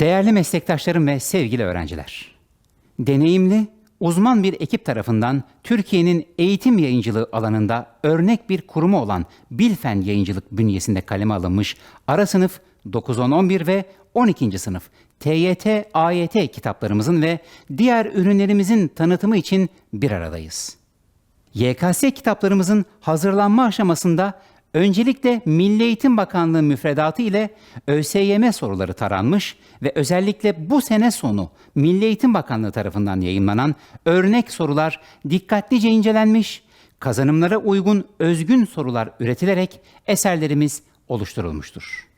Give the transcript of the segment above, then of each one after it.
Değerli meslektaşlarım ve sevgili öğrenciler. Deneyimli, uzman bir ekip tarafından Türkiye'nin eğitim yayıncılığı alanında örnek bir kurumu olan Bilfen Yayıncılık bünyesinde kaleme alınmış ara sınıf 9, 10, 11 ve 12. sınıf TYT, AYT kitaplarımızın ve diğer ürünlerimizin tanıtımı için bir aradayız. YKS kitaplarımızın hazırlanma aşamasında öncelikle Milli Eğitim Bakanlığı müfredatı ile ÖSYM soruları taranmış ve özellikle bu sene sonu Milli Eğitim Bakanlığı tarafından yayınlanan örnek sorular dikkatlice incelenmiş, kazanımlara uygun özgün sorular üretilerek eserlerimiz oluşturulmuştur.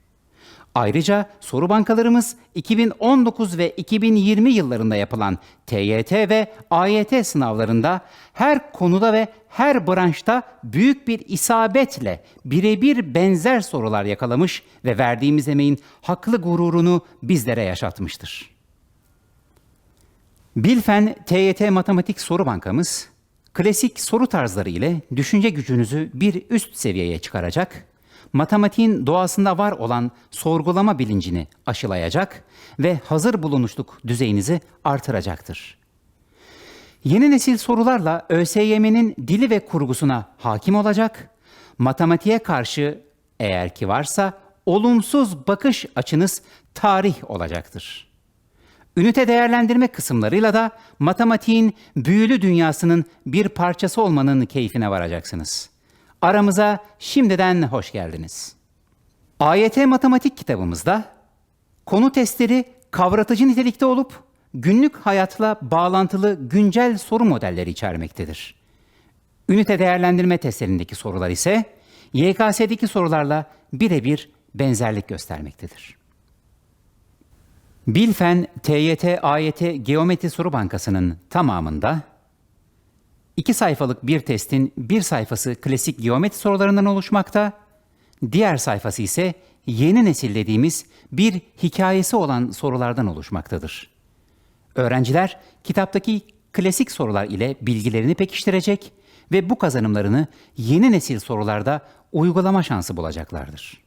Ayrıca soru bankalarımız 2019 ve 2020 yıllarında yapılan TYT ve AYT sınavlarında her konuda ve her branşta büyük bir isabetle birebir benzer sorular yakalamış ve verdiğimiz emeğin haklı gururunu bizlere yaşatmıştır. Bilfen TYT Matematik Soru Bankamız, klasik soru tarzları ile düşünce gücünüzü bir üst seviyeye çıkaracak, matematiğin doğasında var olan sorgulama bilincini aşılayacak ve hazır bulunuşluk düzeyinizi artıracaktır. Yeni nesil sorularla ÖSYM'nin dili ve kurgusuna hakim olacak, matematiğe karşı eğer ki varsa olumsuz bakış açınız tarih olacaktır. Ünite değerlendirme kısımlarıyla da matematiğin büyülü dünyasının bir parçası olmanın keyfine varacaksınız. Aramıza şimdiden hoş geldiniz. AYT matematik kitabımızda konu testleri kavratıcı nitelikte olup günlük hayatla bağlantılı güncel soru modelleri içermektedir. Ünite değerlendirme testlerindeki sorular ise YKS'deki sorularla birebir benzerlik göstermektedir. Bilfen TYT AYT Geometri Soru Bankası'nın tamamında iki sayfalık bir testin bir sayfası klasik geometri sorularından oluşmakta, diğer sayfası ise yeni nesil dediğimiz bir hikayesi olan sorulardan oluşmaktadır. Öğrenciler kitaptaki klasik sorular ile bilgilerini pekiştirecek ve bu kazanımlarını yeni nesil sorularda uygulama şansı bulacaklardır.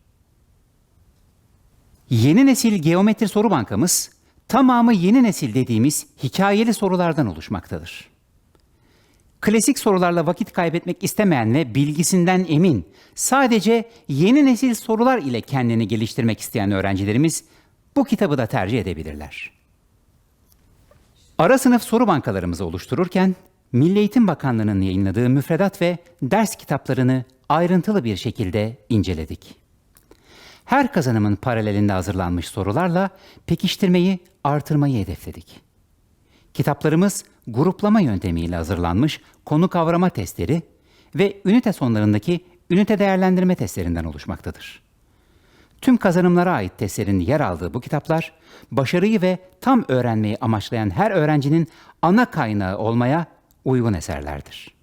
Yeni nesil geometri soru bankamız tamamı yeni nesil dediğimiz hikayeli sorulardan oluşmaktadır. Klasik sorularla vakit kaybetmek istemeyen ve bilgisinden emin, sadece yeni nesil sorular ile kendini geliştirmek isteyen öğrencilerimiz bu kitabı da tercih edebilirler. Ara sınıf soru bankalarımızı oluştururken Milli Eğitim Bakanlığı'nın yayınladığı müfredat ve ders kitaplarını ayrıntılı bir şekilde inceledik. Her kazanımın paralelinde hazırlanmış sorularla pekiştirmeyi artırmayı hedefledik. Kitaplarımız gruplama yöntemiyle hazırlanmış konu kavrama testleri ve ünite sonlarındaki ünite değerlendirme testlerinden oluşmaktadır. Tüm kazanımlara ait testlerin yer aldığı bu kitaplar, başarıyı ve tam öğrenmeyi amaçlayan her öğrencinin ana kaynağı olmaya uygun eserlerdir.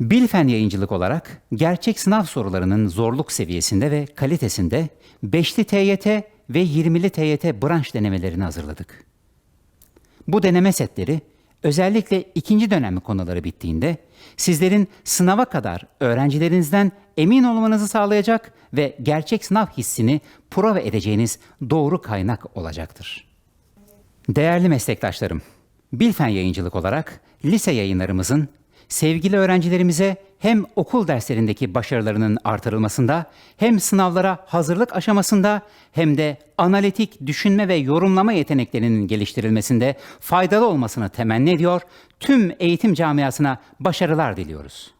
Bilfen yayıncılık olarak gerçek sınav sorularının zorluk seviyesinde ve kalitesinde 5'li TYT ve 20'li TYT branş denemelerini hazırladık. Bu deneme setleri özellikle ikinci dönem konuları bittiğinde sizlerin sınava kadar öğrencilerinizden emin olmanızı sağlayacak ve gerçek sınav hissini prova edeceğiniz doğru kaynak olacaktır. Değerli meslektaşlarım, Bilfen Yayıncılık olarak lise yayınlarımızın sevgili öğrencilerimize hem okul derslerindeki başarılarının artırılmasında, hem sınavlara hazırlık aşamasında, hem de analitik düşünme ve yorumlama yeteneklerinin geliştirilmesinde faydalı olmasını temenni ediyor, tüm eğitim camiasına başarılar diliyoruz.